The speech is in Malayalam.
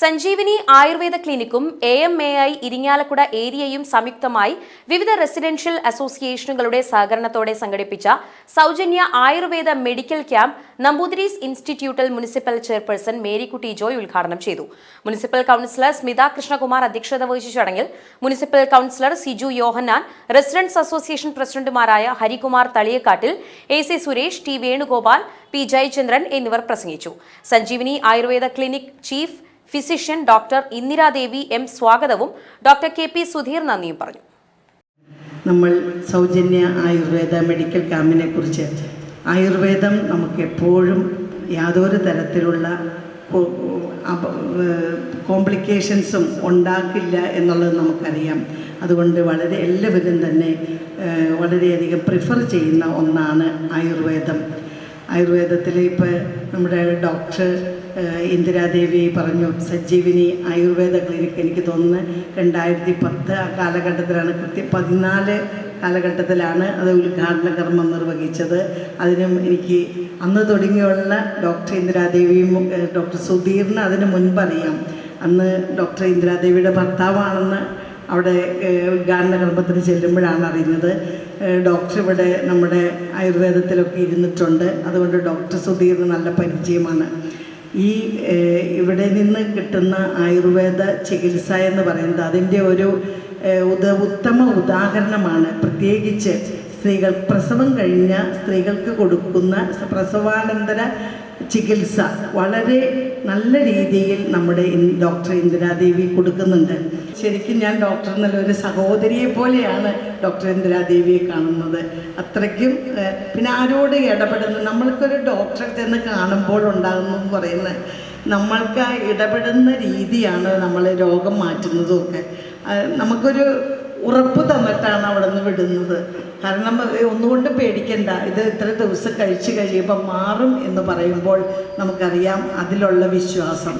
Sanjeevani Ayurveda ക്ലിനിക്കും A M A I Irinjalakuda ഏരിയയും സംയുക്തമായി വിവിധ റെസിഡൻഷ്യൽ അസോസിയേഷനുകളുടെ സഹകരണത്തോടെ സംഘടിപ്പിച്ച സൗജന്യ ആയുർവേദ മെഡിക്കൽ ക്യാമ്പ് നമ്പൂതിരീസ് ഇൻസ്റ്റിറ്റ്യൂട്ടിൽ മുനിസിപ്പൽ ചെയർപേഴ്സൺ മേരിക്കുട്ടി ജോയ് ഉദ്ഘാടനം ചെയ്തു. മുനിസിപ്പൽ കൌൺസിലർ സ്മിത കൃഷ്ണകുമാർ അധ്യക്ഷത വഹിച്ച ചടങ്ങിൽ municipal councillor Siju Yohannan residents association പ്രസിഡന്റുമാരായ Harikumar Thaliyakkattil A C Suresh T Venugopal P Jayachandran എന്നിവർ പ്രസംഗിച്ചു. Sanjeevani Ayurveda clinic chief physician doctor Indiradevi M സ്വാഗതവും ഡോക്ടർ കെ പി സുധീർ നന്ദിയും പറഞ്ഞു. നമ്മൾ സൗജന്യ ആയുർവേദ മെഡിക്കൽ ക്യാമ്പിനെ കുറിച്ച് ആയുർവേദം നമുക്ക് എപ്പോഴും യാതൊരു തരത്തിലുള്ള കോംപ്ലിക്കേഷൻസും ഉണ്ടാക്കില്ല എന്നുള്ളത് നമുക്കറിയാം. അതുകൊണ്ട് വളരെ എല്ലാവരും തന്നെ വളരെയധികം പ്രിഫർ ചെയ്യുന്ന ഒന്നാണ് ആയുർവേദം. ആയുർവേദത്തിൽ ഇപ്പോൾ നമ്മുടെ ഡോക്ടർ ഇന്ദിരാദേവി പറഞ്ഞു സഞ്ജീവിനി ആയുർവേദ ക്ലിനിക്ക് എനിക്ക് തോന്നുന്നത് രണ്ടായിരത്തി പത്ത് ആ കാലഘട്ടത്തിലാണ് കൃത്യം പതിനാല് കാലഘട്ടത്തിലാണ് അത് ഉദ്ഘാടന കർമ്മം നിർവഹിച്ചത്. അതിനും എനിക്ക് അന്ന് തുടങ്ങിയുള്ള ഡോക്ടർ ഇന്ദിരാദേവിയും ഡോക്ടർ സുധീറിന് അതിന് മുൻപറിയാം. അന്ന് ഡോക്ടർ ഇന്ദിരാദേവിയുടെ ഭർത്താവാണെന്ന് അവിടെ ഉദ്ഘാടന കർമ്മത്തിന് ചെല്ലുമ്പോഴാണ് അറിയുന്നത്. ഡോക്ടർ ഇവിടെ നമ്മുടെ ആയുർവേദത്തിലൊക്കെ ഇരുന്നിട്ടുണ്ട്. അതുകൊണ്ട് ഡോക്ടർ സുധീറിന് നല്ല പരിചയമാണ്. ഈ ഇവിടെ നിന്ന് കിട്ടുന്ന ആയുർവേദ ചികിത്സ എന്ന് പറയുന്നത് അതിന്റെ ഒരു ഉത ഉത്തമ ഉദാഹരണമാണ്. പ്രത്യേകിച്ച് സ്ത്രീകൾ പ്രസവം കഴിഞ്ഞ സ്ത്രീകൾക്ക് കൊടുക്കുന്ന പ്രസവാനന്തര ചികിത്സ വളരെ നല്ല രീതിയിൽ നമ്മുടെ ഡോക്ടർ ഇന്ദിരാദേവി കൊടുക്കുന്നുണ്ട്. ശരിക്കും ഞാൻ ഡോക്ടർ എന്നുള്ള ഒരു സഹോദരിയെ പോലെയാണ് ഡോക്ടർ ഇന്ദിരാദേവിയെ കാണുന്നത്. അത്രയ്ക്കും പിന്നെ ആരോട് ഇടപെടുന്നു? നമ്മൾക്കൊരു ഡോക്ടറെ ചെന്ന് കാണുമ്പോൾ ഉണ്ടാകുന്നു എന്ന് പറയുന്നത് നമ്മൾക്ക് ഇടപെടുന്ന രീതിയാണ് നമ്മൾ രോഗം മാറ്റുന്നതും ഒക്കെ. നമുക്കൊരു ഉറപ്പ് തന്നിട്ടാണ് അവിടെ നിന്ന് വിടുന്നത്. കാരണം ഒന്നുകൊണ്ട് പേടിക്കണ്ട. ഇത് ഇത്ര ദിവസം കഴിച്ച് കഴിയുമ്പോൾ മാറും എന്ന് പറയുമ്പോൾ നമുക്കറിയാം അതിലുള്ള വിശ്വാസം.